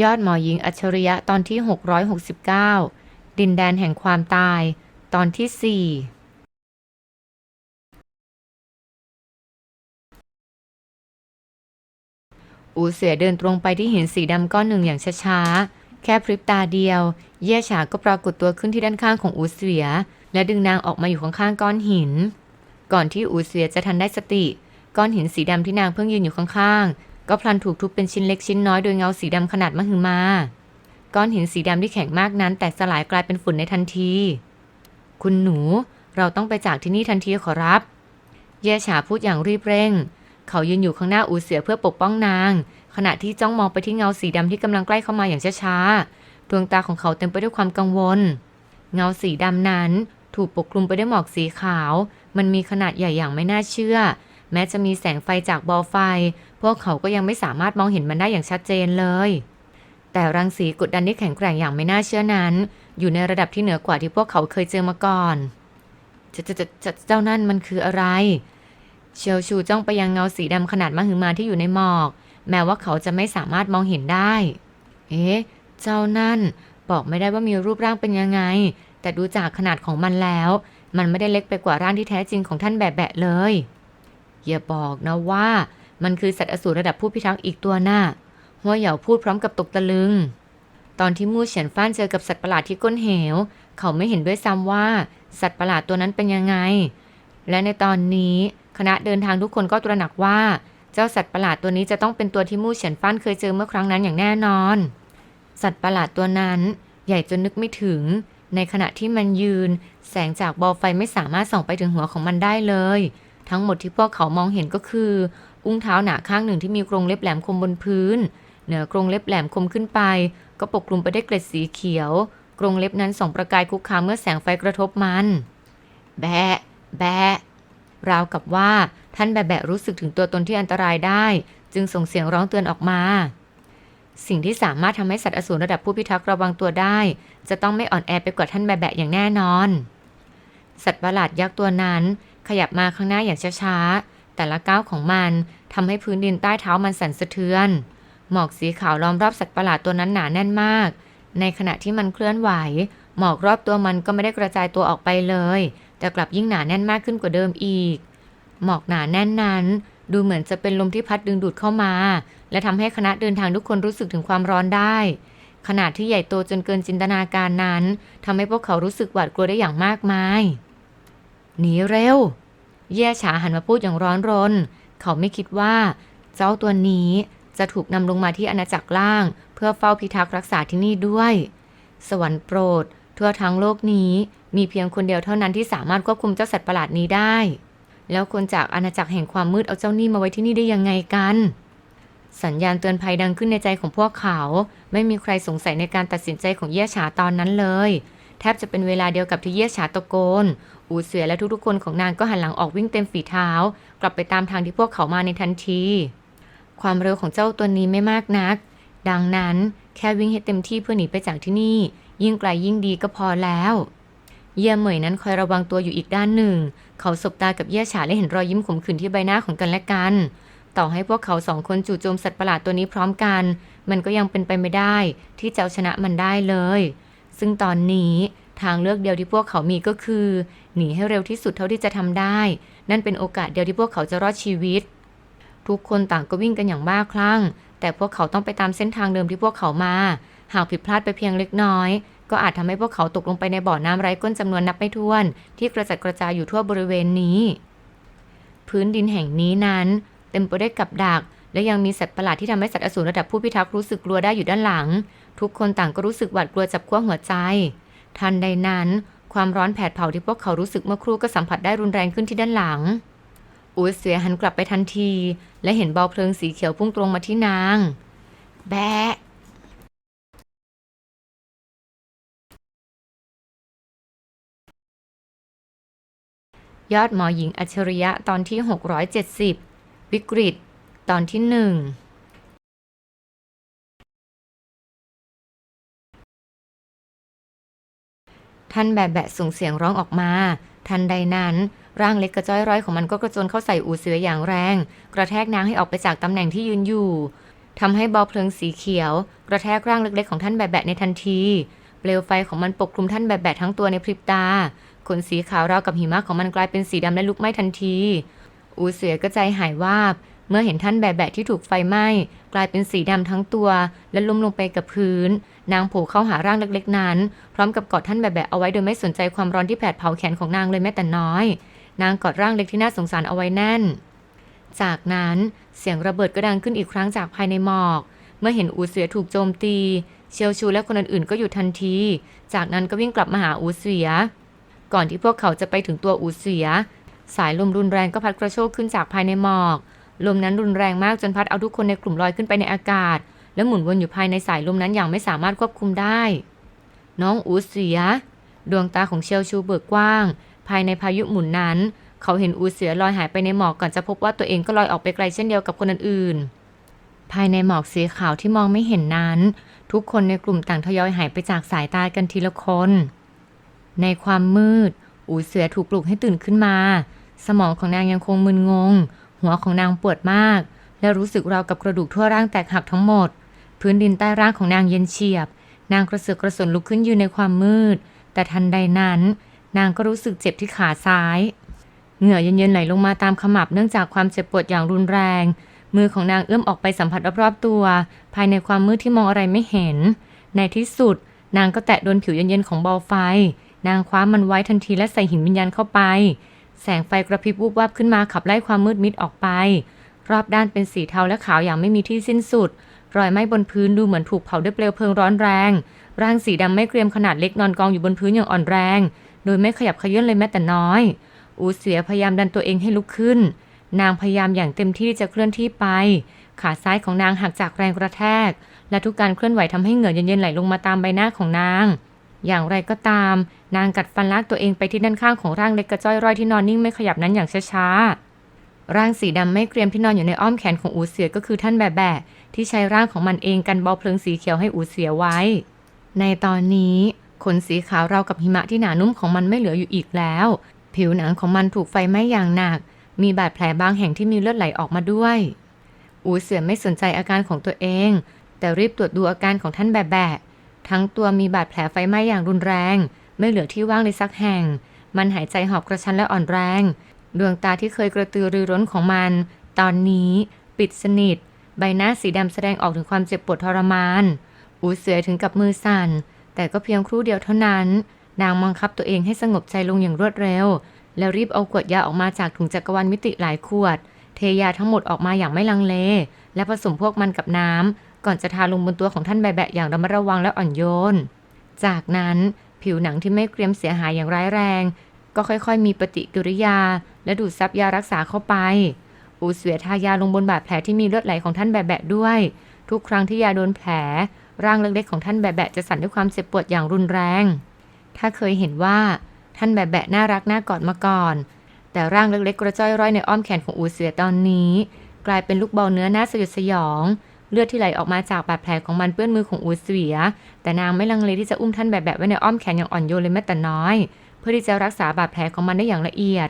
ยอดหมอหญิงอัจฉริยะตอนที่ 669 ดินแดนแห่งความตาย ตอนที่ 4 อูเสือเดินตรงไปที่หินสีดำก้อนหนึ่งอย่างช้าๆ แค่พริบตาเดียว เย่ฉาก็ปรากฏตัวขึ้นที่ด้านข้างของอูเสือ และดึงนางออกมาอยู่ข้างๆก้อนหิน ก่อนที่อูเสือจะทันได้สติ ก้อนหินสีดำที่นางเพิ่งยืนอยู่ข้างๆ ก็พลันถูกทุบเป็นชิ้นเล็กชิ้นน้อยโดยเงาสีดำขนาดมหึมา ก้อนหินสีดำที่แข็งมากนั้น แตกสลายกลายเป็นฝุ่นในทันที คุณหนู เราต้องไปจากที่นี่ทันทีขอรับ เย่ฉาพูดอย่างรีบเร่ง เขายืนอยู่ข้างหน้าอูเสือเพื่อปกป้องนาง ขณะที่จ้องมองไปที่เงาสีดำที่กำลังใกล้เข้ามาอย่างช้าๆ ดวงตาของเขาเต็มไปด้วยความกังวล เงาสีดำนั้น ถูกปกคลุมไปด้วยหมอกสีขาว มันมีขนาดใหญ่อย่างไม่น่าเชื่อ แม้จะมีแสงไฟจากบอลไฟ พวกเขาก็ยังไม่สามารถมองเห็นมันได้อย่างชัดเจนเลย แต่รังสีกดดันที่แข็งแกร่งอย่างไม่น่าเชื่อนั้น อยู่ในระดับที่เหนือกว่าที่พวกเขาเคยเจอมาก่อนจะจะจะจะเจ้านั่นมันคืออะไร เชียวชูจ้องไปยังเงาสีดำขนาดมหึมาที่อยู่ในหมอก แม้ว่าเขาจะไม่สามารถมองเห็นได้ เอ๊ะ เจ้านั่นบอกไม่ได้ว่ามีรูปร่างเป็นยังไง แต่ดูจากขนาดของมันแล้ว มันไม่ได้เล็กไปกว่าร่างที่แท้จริงของท่านแบบแบะเลย อย่าบอกนะว่า มันคือสัตว์อสูรระดับผู้พิทักษ์อีกตัวหน่ะหัวเหยาพูดพร้อมกับตกตะลึง ตอนที่มู่เฉียนฟ้านเจอกับสัตว์ประหลาดที่ก้นเหว เขาไม่เห็นด้วยซ้ำว่า สัตว์ประหลาดตัวนั้นเป็นยังไง และในตอนนี้คณะเดินทางทุกคนก็ตระหนักว่า เจ้าสัตว์ประหลาดตัวนี้จะต้องเป็นตัวที่มู่เฉียนฟ้านเคยเจอเมื่อครั้งนั้นอย่างแน่นอน สัตว์ประหลาดตัวนั้น ใหญ่จนนึกไม่ถึง ในขณะที่มันยืน แสงจากบอลไฟไม่สามารถส่องไปถึงหัวของมันได้เลย ทั้งหมดที่พวกเขามองเห็นก็คือ อุ้งเท้าหนาข้างหนึ่งที่มีกรงเล็บแหลมคมบนพื้น เหนือกรงเล็บแหลมคมขึ้นไป ก็ปกคลุมไปด้วยเกล็ดสีเขียว กรงเล็บนั้นส่องประกายคุกคามเมื่อแสงไฟกระทบมัน แบะ แบะ ราวกับว่าท่านแบะแบะรู้สึกถึงตัวตนที่อันตรายได้ จึงส่งเสียงร้องเตือนออกมา สิ่งที่สามารถทำให้สัตว์อสูรระดับผู้พิทักษ์ระวังตัวได้ จะต้องไม่อ่อนแอไปกว่าท่านแบะแบะอย่างแน่นอน สัตว์ประหลาดยักษ์ตัวนั้น ขยับมาข้างหน้าอย่างช้าๆ แต่ละก้าวของมันทำให้พื้นดินใต้เท้ามันสั่นสะเทือน หมอกสีขาวล้อมรอบสัตว์ประหลาดตัวนั้นหนาแน่นมาก ในขณะที่มันเคลื่อนไหว หมอกรอบตัวมันก็ไม่ได้กระจายตัวออกไปเลย แต่กลับยิ่งหนาแน่นมากขึ้นกว่าเดิมอีก หมอกหนาแน่นนั้นดูเหมือนจะเป็นลมที่พัดดึงดูดเข้ามา และทำให้คณะเดินทางทุกคนรู้สึกถึงความร้อนได้ ขนาดที่ใหญ่โตจนเกินจินตนาการนั้นทำให้พวกเขารู้สึกหวาดกลัวได้อย่างมากมาย หนีเร็ว เย่ฉาหันมาพูดอย่างร้อนรน เขาไม่คิดว่า เจ้าตัวนี้จะถูกนำลงมาที่อาณาจักรล่าง เพื่อเฝ้าพิทักษ์รักษาที่นี่ด้วย สวรรค์โปรด ทั่วทั้งโลกนี้มีเพียงคนเดียวเท่านั้นที่สามารถควบคุมเจ้าสัตว์ประหลาดนี้ได้ แล้วคนจากอาณาจักรแห่งความมืดเอาเจ้านี่มาไว้ที่นี่ได้ยังไงกัน สัญญาณเตือนภัยดังขึ้นในใจของพวกเขา ไม่มีใครสงสัยในการตัดสินใจของเย่ฉาตอนนั้นเลย แทบจะเป็นเวลาเดียวกับที่เย่ฉาตะโกน อูเสือและทุกๆคนของนางก็หันหลังออกวิ่งเต็มฝีเท้า กลับไปตามทางที่พวกเขามาในทันที ความเร็วของเจ้าตัวนี้ไม่มากนัก ดังนั้นแค่วิ่งให้เต็มที่เพื่อหนีไปจากที่นี่ ยิ่งไกลยิ่งดีก็พอแล้ว เยี่ยเหมยนั้นคอยระวังตัวอยู่อีกด้านหนึ่ง เขาสบตากับเยี่ยฉาและเห็นรอยยิ้มขมขื่นที่ใบหน้าของกันและกัน ต่อให้พวกเขาสองคนจู่โจมสัตว์ประหลาดตัวนี้พร้อมกัน มันก็ยังเป็นไปไม่ได้ ที่จะเอาชนะมันได้เลย ซึ่งตอนนี้ทางเลือกเดียวที่พวกเขามีก็คือ หนีให้เร็วที่สุดเท่าที่จะทำได้ นั่นเป็นโอกาสเดียวที่พวกเขาจะรอดชีวิต ทุกคนต่างก็วิ่งกันอย่างบ้าคลั่ง แต่พวกเขาต้องไปตามเส้นทางเดิมที่พวกเขามา หากผิดพลาดไปเพียงเล็กน้อย ก็อาจทำให้พวกเขาตกลงไปในบ่อน้ำไร้ก้นจำนวนนับไม่ถ้วน ที่กระจัดกระจายอยู่ทั่วบริเวณนี้ พื้นดินแห่งนี้นั้น เต็มไปด้วยกับดักและยังมีสัตว์ประหลาดที่ทำให้สัตว์อสูรระดับผู้พิทักษ์รู้สึกกลัวได้อยู่ด้านหลัง ทุกคนต่างก็รู้สึกหวาดกลัวจับขั้วหัวใจ ทันใดนั้น ความร้อนแผดเผาที่พวกเขารู้สึกเมื่อครู่ก็สัมผัสได้รุนแรงขึ้นที่ด้านหลัง อูเสือหันกลับไปทันที และเห็นบอลเพลิงสีเขียวพุ่งตรงมาที่นาง แบะยอดหมอหญิงอัจฉริยะตอนที่ 670 วิกฤต ตอนที่หนึ่ง ท่านแบบแบะส่งเสียงร้องออกมา ทันใดนั้น ร่างเล็กกระจ้อยร้อยของมันก็กระโจนเข้าใส่อูเสืออย่างแรง กระแทกนางให้ออกไปจากตำแหน่งที่ยืนอยู่ทำให้บอลเพลิงสีเขียว กระแทกร่างเล็กๆของท่านแบะแบะในทันที เปลวไฟของมันปกคลุมท่านแบะแบะทั้งตัวในพริบตาขนสีขาวราวกับหิมะของมันกลายเป็นสีดำและลุกไหม้ทันที อูเสือก็ใจหายวาบ เมื่อเห็นท่านแบะแบะที่ถูกไฟไหม้ กลายเป็นสีดำทั้งตัว และล้มลงไปกับพื้น นางผล่เข้าหาร่างเล็กๆนั้น พร้อมกับกอดท่านแบะแบะเอาไว้โดยไม่สนใจความร้อนที่แผดเผาแขนของนางเลยแม้แต่น้อย นางกอดร่างเล็กที่น่าสงสารเอาไว้แน่น จากนั้นเสียงระเบิดก็ดังขึ้นอีกครั้งจากภายในหมอก เมื่อเห็นอูเสือถูกโจมตี เชียวชูและคนอื่นๆก็หยุดทันที จากนั้นก็วิ่งกลับมาหาอูเสือ ก่อนที่พวกเขาจะไปถึงตัวอูเสือ สายลมรุนแรงก็พัดกระโชกขึ้นจากภายในหมอก ลมนั้นรุนแรงมากจนพัดเอาทุกคนในกลุ่มลอยขึ้นไปในอากาศ และหมุนวนอยู่ภายในสายลมนั้นอย่างไม่สามารถควบคุมได้ น้องอูเสือดวงตาของเชียวชูเบิกกว้าง ภายในพายุหมุนนั้น เขาเห็นอูเสือลอยหายไปในหมอกก่อนจะพบว่าตัวเองก็ลอยออกไปไกลเช่นเดียวกับคนอื่นๆ ภายในหมอกสีขาวที่มองไม่เห็นนั้น ทุกคนในกลุ่มต่างทยอยหายไปจากสายตากันทีละคน ในความมืด อูเสือถูกปลุกให้ตื่นขึ้นมา สมองของนางยังคงมึนงง หัวของนางปวดมาก และรู้สึกราวกับกระดูกทั่วร่างแตกหักทั้งหมด พื้นดินใต้ร่างของนางเย็นเฉียบ นางกระเสือกกระสนลุกขึ้นยืนในความมืด แต่ทันใดนั้น นางก็รู้สึกเจ็บที่ขาซ้าย เหงื่อเย็นๆไหลลงมาตามขมับเนื่องจากความเจ็บปวดอย่างรุนแรง มือของนางเอื้อมออกไปสัมผัสรอบๆตัว ภายในความมืดที่มองอะไรไม่เห็น ในที่สุด นางก็แตะโดนผิวเย็นๆของบอลไฟ นางคว้ามันไว้ทันทีและใส่หินวิญญาณเข้าไป แสงไฟกระพริบวูบวับขึ้นมาขับไล่ความมืดมิดออกไป รอบด้านเป็นสีเทาและขาวอย่างไม่มีที่สิ้นสุด รอยไหม้บนพื้นดูเหมือนถูกเผาด้วยเปลวเพลิงร้อนแรง ร่างสีดำไม่เกรียมขนาดเล็กนอนกองอยู่บนพื้นอย่างอ่อนแรง โดยไม่ขยับเขยื่นเลยแม้แต่น้อย อูเสียพยายามดันตัวเองให้ลุกขึ้น นางพยายามอย่างเต็มที่ที่จะเคลื่อนที่ไป ขาซ้ายของนางหักจากแรงกระแทก และทุกการเคลื่อนไหวทำให้เหงื่อเย็นๆไหลลงมาตามใบหน้าของนาง อย่างไรก็ตาม นางกัดฟันลากตัวเองไปที่ด้านข้างของร่างเล็กกระจ้อยร่อยที่นอนนิ่งไม่ขยับนั้นอย่างช้าๆร่างสีดำไม่เกรียมที่นอนอยู่ในอ้อมแขนของอูเสือก็คือท่านแบะแบะ ที่ใช้ร่างของมันเองกันบาเพลิงสีเขียวให้อูเสือไว้ ในตอนนี้ขนสีขาวเรากับหิมะที่หนานุ่มของมันไม่เหลืออยู่อีกแล้ว ผิวหนังของมันถูกไฟไหม้อย่างหนัก มีบาดแผลบางแห่งที่มีเลือดไหลออกมาด้วย อูเสือไม่สนใจอาการของตัวเอง แต่รีบตรวจดูอาการของท่านแบะแบะทั้งตัวมีบาดแผลไฟไหม้อย่างรุนแรง ไม่เหลือที่ว่างเลยสักแห่ง มันหายใจหอบกระชันและอ่อนแรง ดวงตาที่เคยกระตือรือร้นของมัน ตอนนี้ปิดสนิท ใบหน้าสีดำแสดงออกถึงความเจ็บปวดทรมาน อูเสือถึงกับมือสั่น แต่ก็เพียงครู่เดียวเท่านั้น นางบังคับตัวเองให้สงบใจลงอย่างรวดเร็ว แล้วรีบเอาขวดยาออกมาจากถุงจักรวาลมิติหลายขวด เทยาทั้งหมดออกมาอย่างไม่ลังเล และผสมพวกมันกับน้ำก่อนจะทาลงบนตัวของท่านแบแบะอย่างระมัดระวังและอ่อนโยน จากนั้นผิวหนังที่ไม่เกรียมเสียหายอย่างร้ายแรง ก็ค่อยๆ มีปฏิกิริยา และดูดซับยารักษาเข้าไป อูเสือทายาลงบนบาดแผลที่มีเลือดไหลของท่านแบะแบะด้วย ทุกครั้งที่ยาโดนแผล ร่างเล็กๆของท่านแบะแบะจะสั่นด้วยความเจ็บปวดอย่างรุนแรง ถ้าเคยเห็นว่าท่านแบะแบะน่ารักน่ากอดมาก่อน แต่ร่างเล็กๆกระจ้อยร่อยในอ้อมแขนของอูเสือตอนนี้ กลายเป็นลูกบอลเนื้อหน้าสยดสยองเลือดที่ไหลออกมาจากบาดแผลของมันเปื้อนมือของอูเสือแต่นางไม่ลังเลที่จะอุ้มท่านแบบแบบไว้ในอ้อมแขนอย่างอ่อนโยนเลยแม้แต่น้อย เพื่อที่จะรักษาบาดแผลของมันได้อย่างละเอียด